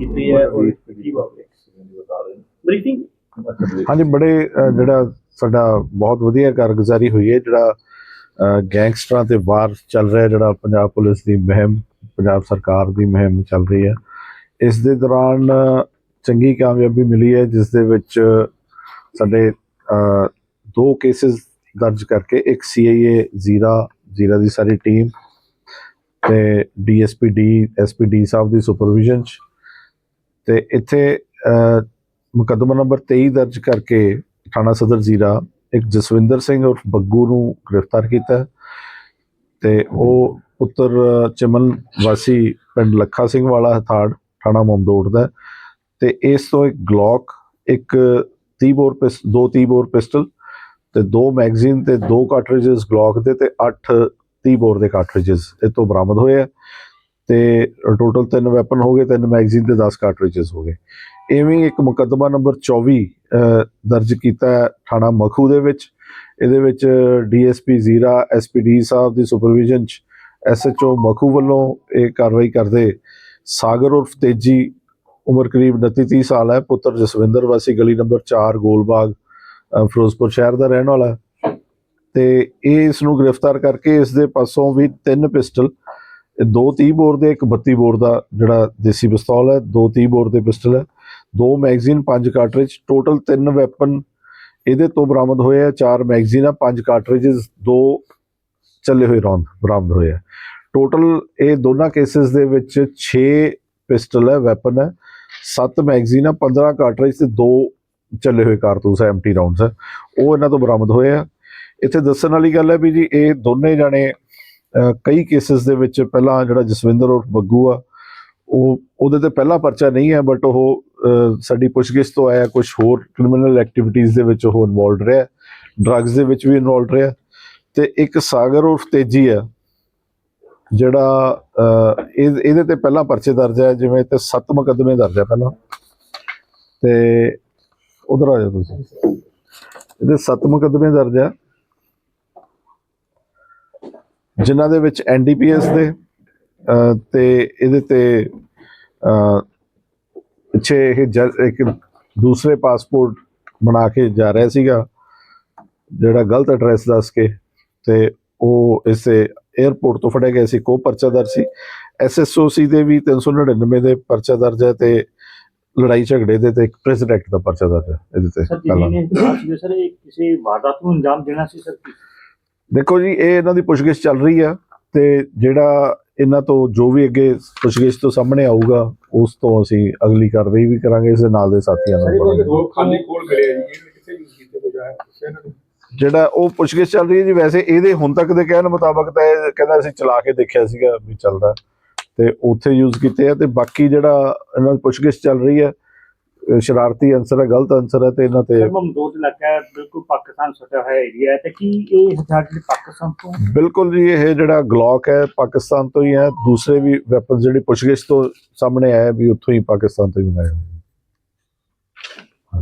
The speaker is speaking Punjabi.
ਕੀਤੀ ਹੈ ਔਰ ਕੀ ਵਾਪਰਿਆ ਬਰੀਫਿੰਗ ਹਾਂਜੀ ਬੜੇ ਅ, ਜਿਹੜਾ ਸਾਡਾ ਬਹੁਤ ਵਧੀਆ ਕਾਰਗੁਜ਼ਾਰੀ ਹੋਈ ਹੈ ਜਿਹੜਾ ਅ, ਗੈਂਗਸਟਰਾਂ ਤੇ ਵਾਰ ਚੱਲ ਰਿਹਾ ਜਿਹੜਾ ਪੰਜਾਬ ਪੁਲਿਸ ਦੀ ਮੁਹਿੰਮ ਪੰਜਾਬ ਸਰਕਾਰ ਦੀ ਮੁਹਿੰਮ ਚੱਲ ਰਹੀ ਹੈ। ਇਸ ਦੇ ਦੌਰਾਨ ਚੰਗੀ ਕਾਮਯਾਬੀ ਮਿਲੀ ਹੈ ਜਿਸ ਦੇ ਵਿੱਚ ਸਾਡੇ ਅ, ਦੋ ਕੇਸਿਸ ਦਰਜ ਕਰਕੇ ਇੱਕ ਸੀਆਈਏ ਜ਼ੀਰਾ ਜ਼ੀਰਾ ਦੀ ਸਾਰੀ ਟੀਮ ਤੇ ਡੀਐਸਪੀ ਡੀ ਐਸਪੀ ਸਾਹਿਬ ਦੀ ਸੁਪਰਵਿਜ਼ਨ ਚ ਤੇ ਇੱਥੇ ਮੁਕੱਦਮਾ ਨੰਬਰ 23 ਦਰਜ ਕਰਕੇ ਥਾਣਾ ਸਦਰ ਜ਼ੀਰਾ ਇੱਕ ਜਸਵਿੰਦਰ ਸਿੰਘ ਉਰਫ ਬੱਗੂ ਨੂੰ ਗ੍ਰਿਫਤਾਰ ਕੀਤਾ ਹੈ ਤੇ ਉਹ ਪੁੱਤਰ ਅ, ਚਮਨ ਵਾਸੀ ਪਿੰਡ ਲੱਖਾ ਸਿੰਘ ਵਾਲਾ ਹਥਾੜ ਥਾਣਾ ਮਮਦੋੜ ਦਾ ਤੇ ਇਸ ਤੋਂ ਇੱਕ ਗਲੌਕ ਇੱਕ 30 ਬੋਰ ਪਿਸ ਦੋ 30 ਬੋਰ ਪਿਸਟਲ ਤੇ ਦੋ ਮੈਗਜ਼ੀਨ ਤੇ ਦੋ ਕਾਰਟ੍ਰਿਜਸ ਗਲੌਕ ਦੇ ਤੇ 8 30 ਬੋਰ ਦੇ ਕਾਰਟ੍ਰਿਜਸ ਇਹ ਤੋਂ ਬਰਾਮਦ ਹੋਏ ਆ। ਤੇ ਟੋਟਲ ਤਿੰਨ ਵੈਪਨ ਹੋ ਗਏ, ਤਿੰਨ ਮੈਗਜ਼ੀਨ ਤੇ 10 ਕਾਰਟ੍ਰਿਜਸ ਹੋ ਗਏ ਐਵੇਂ ਇੱਕ ਮੁਕੱਦਮਾ ਨੰਬਰ 24 ਦਰਜ ਕੀਤਾ ਹੈ ਥਾਣਾ ਮਖੂ ਦੇ ਵਿੱਚ ਇਹਦੇ ਵਿੱਚ ਡੀਐਸਪੀ ਜ਼ੀਰਾ ਐਸਪੀਡੀ ਸਾਹਿਬ ਦੀ ਸੁਪਰਵਿਜ਼ਨ ਚ ਐਸਐਚਓ ਮਖੂ ਵੱਲੋਂ ਇਹ ਕਾਰਵਾਈ ਕਰਦੇ ਸਾਗਰ ਉਰਫ ਤੇਜੀ, ਉਮਰ ਕਰੀਬ 29 30 ਸਾਲ ਹੈ, ਪੁੱਤਰ ਜਸਵਿੰਦਰ ਵਾਸੀ, ਗਲੀ ਨੰਬਰ 4 ਗੋਲਬਾਗ ਫਿਰੋਜ਼ਪੁਰ ਸ਼ਹਿਰ ਦਾ ਰਹਿਣ ਵਾਲਾ ਹੈ। ਤੇ ਇਹ ਇਸ ਨੂੰ ਗ੍ਰਿਫਤਾਰ ਕਰਕੇ ਇਸ ਦੇ ਪਾਸੋਂ ਵੀ ਤਿੰਨ ਪਿਸਟਲ ਦੋ 30 ਬੋਰ ਦੇ, ਇੱਕ 32 ਬੋਰ ਦਾ ਜਿਹੜਾ ਦੇਸੀ ਪਿਸਤੌਲ ਹੈ, ਦੋ 30 ਬੋਰ ਦੇ ਪਿਸਟਲ ਹੈ। ਦੋ ਮੈਗਜ਼ੀਨ, ਪੰਜ ਕਾਰਟ੍ਰਿਜ, ਟੋਟਲ ਤਿੰਨ ਵੈਪਨ ਇਹਦੇ ਤੋਂ ਬਰਾਮਦ ਹੋਏ ਆ, ਚਾਰ ਮੈਗਜ਼ੀਨਾਂ ਪੰਜ ਕਾਰਟ੍ਰਿਜਸ, ਦੋ ਚੱਲੇ ਹੋਏ ਰੌਂਦ ਬਰਾਮਦ ਹੋਏ ਆ। ਟੋਟਲ ਇਹ ਦੋਨਾਂ ਕੇਸਿਸ ਦੇ ਵਿੱਚ 6 ਪਿਸਟਲ ਹੈ, ਵੈਪਨ ਹੈ 7 ਮੈਗਜ਼ੀਨਾਂ ਆ 15 ਕਾਰਟ੍ਰਿਜ ਤੇ ਦੋ ਚੱਲੇ ਹੋਏ ਕਾਰਤੂਸ ਹੈ, ਐਮਟੀ ਰਾਉਂਡਸ ਹੈ। ਉਹ ਇਹਨਾਂ ਤੋਂ ਬਰਾਮਦ ਹੋਏ ਆ। ਇੱਥੇ ਦੱਸਣ ਵਾਲੀ ਗੱਲ ਹੈ ਵੀ ਜੀ, ਇਹ ਦੋਨੇ ਜਾਣੇ ਕਈ ਕੇਸਿਸ ਦੇ ਵਿੱਚ ਪਹਿਲਾਂ ਜਿਹੜਾ ਜਸਵਿੰਦਰ ਔਰ ਬੱਗੂ ਆ, ਉਹ ਉਹਦੇ ਤੇ ਪਹਿਲਾ ਪਰਚਾ ਨਹੀਂ ਹੈ ਬਟ ਉਹ ਸਾਡੀ ਪੁੱਛਗਿੱਛ ਤੋਂ ਆਇਆ ਕੁਝ ਹੋਰ ਕ੍ਰਿਮੀਨਲ ਐਕਟੀਵਿਟੀਜ਼ ਦੇ ਵਿੱਚ ਉਹ ਇਨਵੋਲਡ ਰਿਹਾ ਡਰੱਗਸ ਦੇ ਵਿੱਚ ਵੀ ਇਨਵੋਲਡ ਰਿਹਾ ਤੇ ਇੱਕ ਸਾਗਰ ਉਰਫ ਤੇਜੀ ਆ, ਜਿਹੜਾ ਇਹ, ਇਹਦੇ ਤੇ ਪਹਿਲਾਂ ਪਰਚੇ ਦਰਜ ਹੈ ਜਿਵੇਂ ਤੇ ਸੱਤ ਮੁਕੱਦਮੇ ਦਰਜ ਹੈ ਪਹਿਲਾਂ। ਤੇ ਉਧਰ ਆ ਜਾਓ ਤੁਸੀਂ। ਇਹਦੇ ਸੱਤ ਮੁਕੱਦਮੇ ਦਰਜ ਹੈ ਜਿਨ੍ਹਾਂ ਦੇ ਵਿੱਚ ਐਨਡੀਪੀਐਸ ਦੇ ਤੇ ਇਹਦੇ ਤੇ ਪਿੱਛੇ ਇਹ ਜ- ਇੱਕ ਦੂਸਰੇ ਪਾਸਪੋਰਟ ਬਣਾ ਕੇ ਜਾ ਰਿਹਾ ਸੀਗਾ ਜਿਹੜਾ ਗਲਤ ਐਡਰੈਸ ਦੱਸ ਕੇ ਤੇ ਉਹ ਇਸੇ 에ਅਰਪੋਰਟ ਤੋਂ ਫੜਿਆ ਗਿਆ ਸੀ ਕੋ ਪਰਚਾ ਦਰਜ ਸੀ। ਐਸਐਸਓਸੀ ਦੇ ਵੀ 399 ਦੇ ਪਰਚਾ ਦਰਜ ਹੈ ਤੇ ਲੜਾਈ ਝਗੜੇ ਦੇ ਤੇ ਇੱਕ ਪ੍ਰੈਜ਼ੀਡੈਂਟ ਐਕਟ ਦਾ ਪਰਚਾ ਦਰਜ ਹੈ ਇਹਦੇ ਤੇ ਸਰ ਜਾਂਚ ਵੀ ਸਰ ਇਹ ਕਿਸੇ ਵਾਰਦਾਤ ਨੂੰ ਅੰਜਾਮ ਦੇਣਾ ਸੀ ਸਰ? ਕੀ ਦੇਖੋ ਜੀ ਇਹ ਇਹਨਾਂ ਦੀ ਪੁੱਛਗਿੱਛ ਚੱਲ ਰਹੀ ਆ ਤੇ ਜਿਹੜਾ ਇਹਨਾਂ ਤੋਂ ਜੋ ਵੀ ਅੱਗੇ ਪੁੱਛਗਿੱਛ ਤੋਂ ਸਾਹਮਣੇ ਆਊਗਾ ਉਸ ਤੋਂ ਅਸੀਂ ਅਗਲੀ ਕਾਰਵਾਈ ਵੀ ਕਰਾਂਗੇ ਇਸ ਦੇ ਨਾਲ ਦੇ ਸਾਥੀਆਂ ਨਾਲ ਕਰਾਂਗੇ। ਜਿਹੜਾ ਉਹ ਪੁੱਛਗਿੱਛ ਚੱਲ ਰਹੀ ਹੈ ਜੀ ਵੈਸੇ ਇਹਦੇ ਹੁਣ ਤੱਕ ਦੇ ਕਹਿਣ ਮੁਤਾਬਕ ਤਾਂ ਇਹ ਕਹਿੰਦਾ ਅਸੀਂ ਚਲਾ ਕੇ ਦੇਖਿਆ ਸੀਗਾ ਵੀ ਚੱਲਦਾ ਤੇ ਉੱਥੇ ਯੂਜ਼ ਕੀਤੇ ਆ ਤੇ ਬਾਕੀ ਜਿਹੜਾ ਇਹਨਾਂ ਦੀ ਪੁੱਛਗਿੱਛ ਚੱਲ ਰਹੀ ਹੈ ਸ਼ਰਾਰਤੀ ਅਨਸਰ ਹੈ ਗਲਤ ਅਨਸਰ ਹੈ ਤੇ ਇਹਨਾਂ ਤੇ ਸਰ ਮਮਦੋਟ ਇਲਾਕਾ ਹੈ ਬਿਲਕੁਲ ਪਾਕਿਸਤਾਨ ਸਟਿਆ ਹੋਇਆ ਏਰੀਆ ਹੈ ਤੇ ਕੀ ਇਹ ਹਥਿਆਰ ਜਿਹੜੇ ਪਾਕਿਸਤਾਨ ਤੋਂ? ਬਿਲਕੁਲ ਜੀ ਇਹ ਜਿਹੜਾ ਗਲੌਕ ਹੈ ਪਾਕਿਸਤਾਨ ਤੋਂ ਹੀ ਹੈ। ਦੂਸਰੇ ਵੀ ਵੈਪਨ ਜਿਹੜੀ ਪੁੱਛਗਿੱਛ ਤੋਂ ਸਾਹਮਣੇ ਆਇਆ ਵੀ ਉੱਥੋਂ ਹੀ ਪਾਕਿਸਤਾਨ ਤੋਂ ਹੀ ਬਣਾਏ ਹੋਏ